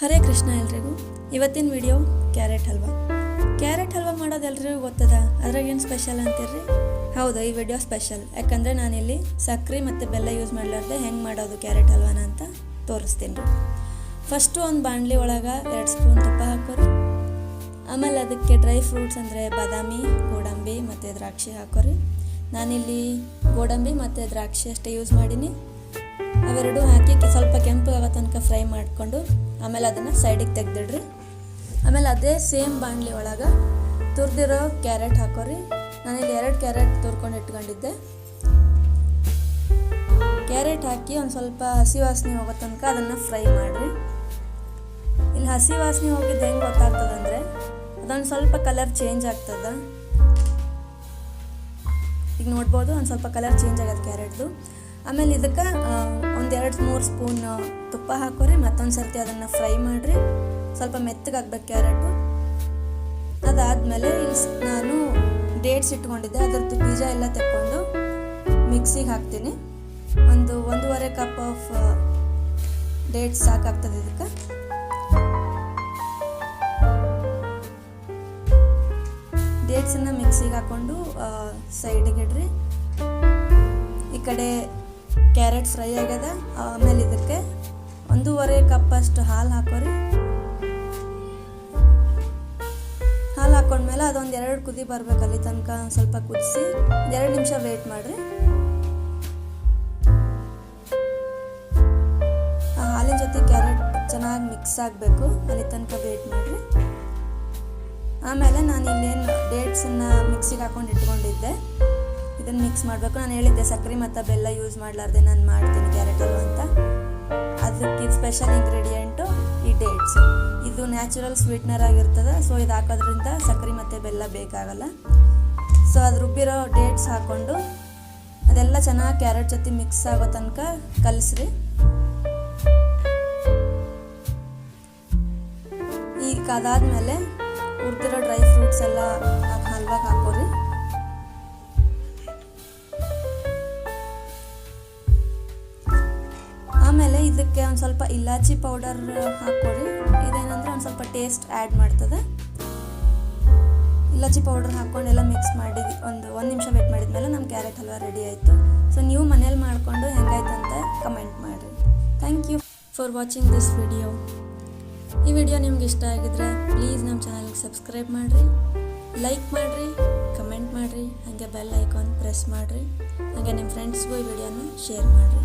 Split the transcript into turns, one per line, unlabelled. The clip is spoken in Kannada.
ಹರೇ ಕೃಷ್ಣ ಎಲ್ರಿಗೂ. ಇವತ್ತಿನ video carrot halwa. Carrot halwa ಮಾಡೋದು ಎಲ್ರಿಗೂ ಗೊತ್ತದ? ಅದ್ರಾಗ ಏನು ಸ್ಪೆಷಲ್ ಅಂತೀರಿ ಹೌದು, ಈ ವಿಡಿಯೋ ಸ್ಪೆಷಲ್ ಯಾಕಂದರೆ ನಾನಿಲ್ಲಿ ಸಕ್ಕರೆ ಮತ್ತು ಬೆಲ್ಲ ಯೂಸ್ ಮಾಡಲಾರ್ದೆ ಹೆಂಗೆ ಮಾಡೋದು ಕ್ಯಾರೆಟ್ ಹಲ್ವಾನ ಅಂತ ತೋರಿಸ್ತೀನಿ ರೀ ಫಸ್ಟು ಒಂದು ಬಾಣಲಿ ಒಳಗೆ ಎರಡು ಸ್ಪೂನ್ ತುಪ್ಪ ಹಾಕೋರಿ. ಆಮೇಲೆ ಅದಕ್ಕೆ ಡ್ರೈ ಫ್ರೂಟ್ಸ್ ಅಂದರೆ ಬಾದಾಮಿ, ಗೋಡಂಬಿ ಮತ್ತು ದ್ರಾಕ್ಷಿ ಹಾಕೋರಿ. ನಾನಿಲ್ಲಿ ಗೋಡಂಬಿ ಮತ್ತು ದ್ರಾಕ್ಷಿ ಅಷ್ಟೇ ಯೂಸ್ ಮಾಡೀನಿ. ಅವೆರಡೂ ಹಾಕಿ ಸ್ವಲ್ಪ ಫ್ರೈ ಮಾಡಿಕೊಂಡು ಆಮೇಲೆ ಅದನ್ನು ಸೈಡಿಗೆ ತೆಗೆದಿಡ್ರಿ. ಆಮೇಲೆ ಅದೇ ಸೇಮ್ ಬಾಣಲಿ ಒಳಗೆ ತುರಿದಿರೋ ಕ್ಯಾರೆಟ್ ಹಾಕೋರಿ. ನಾನಿಲ್ಲಿ ಎರಡು ಕ್ಯಾರೆಟ್ ತುರ್ಕೊಂಡು ಇಟ್ಕೊಂಡಿದ್ದೆ. ಕ್ಯಾರೆಟ್ ಹಾಕಿ ಒಂದು ಸ್ವಲ್ಪ ಹಸಿ ವಾಸನೆ ಹೋಗೋ ತನಕ ಅದನ್ನು ಫ್ರೈ ಮಾಡಿರಿ. ಇಲ್ಲಿ ಹಸಿ ವಾಸನೆ ಹೋಗಿದ್ದು ಹೆಂಗೆ ಗೊತ್ತಾಗ್ತದಂದ್ರೆ, ಅದೊಂದು ಸ್ವಲ್ಪ ಕಲರ್ ಚೇಂಜ್ ಆಗ್ತದೆ. ಈಗ ನೋಡ್ಬೋದು, ಒಂದು ಸ್ವಲ್ಪ ಕಲರ್ ಚೇಂಜ್ ಆಗೋದು ಕ್ಯಾರೆಟ್ದು. ಆಮೇಲೆ ಇದಕ್ಕೆ ಒಂದೆರಡು ಮೂರು ಸ್ಪೂನ್ ತುಪ್ಪ ಹಾಕೋರಿ, ಮತ್ತೊಂದು ಸರ್ತಿ ಅದನ್ನು ಫ್ರೈ ಮಾಡಿರಿ. ಸ್ವಲ್ಪ ಮೆತ್ತಗಾಗಬೇಕು ಕ್ಯಾರೆಟು. ಅದಾದಮೇಲೆ ನಾನು ಡೇಟ್ಸ್ ಇಟ್ಕೊಂಡಿದ್ದೆ. ಅದರದ್ದು ಬೀಜ ಎಲ್ಲ ತೆಕ್ಕೊಂಡು ಮಿಕ್ಸಿಗೆ ಹಾಕ್ತೀನಿ. ಒಂದು ಒಂದೂವರೆ ಕಪ್ ಆಫ್ ಡೇಟ್ಸ್ ಸಾಕಾಗ್ತದೆ ಇದಕ್ಕೆ. ಡೇಟ್ಸನ್ನು ಮಿಕ್ಸಿಗೆ ಹಾಕ್ಕೊಂಡು ಸೈಡಿಗೆ ಇಡ್ರಿ. ಈ ಕಡೆ ಕ್ಯಾರೆಟ್ ಫ್ರೈ ಆಗ್ಯದ. ಆಮೇಲೆ ಇದಕ್ಕೆ ಒಂದೂವರೆ ಕಪ್ ಅಷ್ಟು ಹಾಲು ಹಾಕೋರಿ. ಹಾಲು ಹಾಕೊಂಡ್ಮೇಲೆ ಅದೊಂದು ಎರಡು ಕುದಿ ಬರಬೇಕು ಅಲ್ಲಿ ತನಕ ಸ್ವಲ್ಪ ಕುದಿಸಿ ಎರಡು ನಿಮಿಷ ವೇಟ್ ಮಾಡಿರಿ. ಆ ಹಾಲಿನ ಜೊತೆ ಕ್ಯಾರೆಟ್ ಚೆನ್ನಾಗಿ ಮಿಕ್ಸ್ ಆಗಬೇಕು, ಅಲ್ಲಿ ತನಕ ವೇಟ್ ಮಾಡಿರಿ. ಆಮೇಲೆ ನಾನು ಇಲ್ಲೇನು ಡೇಟ್ಸನ್ನು ಮಿಕ್ಸಿಗೆ ಹಾಕೊಂಡು ಇಟ್ಕೊಂಡಿದ್ದೆ. ಇದನ್ನು ಮಿಕ್ಸ್ ಮಾಡಬೇಕು. ನಾನು ಹೇಳಿದ್ದೆ ಸಕ್ಕರೆ ಮತ್ತು ಬೆಲ್ಲ ಯೂಸ್ ಮಾಡಲಾರ್ದೆ ನಾನು ಮಾಡ್ತೀನಿ ಕ್ಯಾರೆಟ್ ಅಂತ. ಅದಕ್ಕೆ ಸ್ಪೆಷಲ್ ಇಂಗ್ರೀಡಿಯೆಂಟು ಈ ಡೇಟ್ಸ್ ಇದು ನ್ಯಾಚುರಲ್ ಸ್ವೀಟ್ನರ್ ಆಗಿರ್ತದೆ ಸೊ ಇದು ಹಾಕೋದ್ರಿಂದ ಸಕ್ಕರೆ ಮತ್ತು ಬೆಲ್ಲ ಬೇಕಾಗಲ್ಲ. ಸೊ ಅದು ರುಬ್ಬಿರೋ ಡೇಟ್ಸ್ ಹಾಕ್ಕೊಂಡು ಅದೆಲ್ಲ ಚೆನ್ನಾಗಿ ಕ್ಯಾರೆಟ್ ಜೊತೆ ಮಿಕ್ಸ್ ಆಗೋ ತನಕ ಕಲಿಸ್ರಿ. ಈಗ ಅದಾದ್ಮೇಲೆ ಹುರಿದಿರೋ ಡ್ರೈ ಫ್ರೂಟ್ಸ್ ಎಲ್ಲ ಹಲ್ವಾಗ ಹಾಕೋರಿ. ಇದಕ್ಕೆ ಒಂದು ಸ್ವಲ್ಪ ಇಲಾಚಿ ಪೌಡರ್ ಹಾಕ್ಕೊಡಿ. ಇದೇನಂದ್ರೆ ಒಂದು ಸ್ವಲ್ಪ ಟೇಸ್ಟ್ ಆ್ಯಡ್ ಮಾಡ್ತದೆ. ಇಲಾಚಿ ಪೌಡರ್ ಹಾಕ್ಕೊಂಡೆಲ್ಲ ಮಿಕ್ಸ್ ಮಾಡಿ ಒಂದು ಒಂದು ನಿಮಿಷ ವೇಟ್ ಮಾಡಿದ್ಮೇಲೆ ನಮ್ಮ ಕ್ಯಾರೆಟ್ ಹಲ್ವಾ ರೆಡಿ ಆಯಿತು. ಸೊ ನೀವು ಮನೇಲಿ ಮಾಡಿಕೊಂಡು ಹೆಂಗಾಯ್ತು ಅಂತ ಕಮೆಂಟ್ ಮಾಡಿರಿ thank you for watching this video ಈ ವಿಡಿಯೋ ನಿಮ್ಗೆ ಇಷ್ಟ ಆಗಿದ್ರೆ ಪ್ಲೀಸ್ ನಮ್ಮ ಚಾನಲ್ಗೆ ಸಬ್ಸ್ಕ್ರೈಬ್ ಮಾಡಿರಿ. ಲೈಕ್ ಮಾಡಿರಿ ಕಮೆಂಟ್ ಮಾಡಿರಿ, ಹಾಗೆ ಬೆಲ್ ಐಕಾನ್ ಪ್ರೆಸ್ ಮಾಡಿರಿ. ಹಾಗೆ ನಿಮ್ಮ ಫ್ರೆಂಡ್ಸ್ಗೂ ಈ ವಿಡಿಯೋನ ಶೇರ್ ಮಾಡಿರಿ.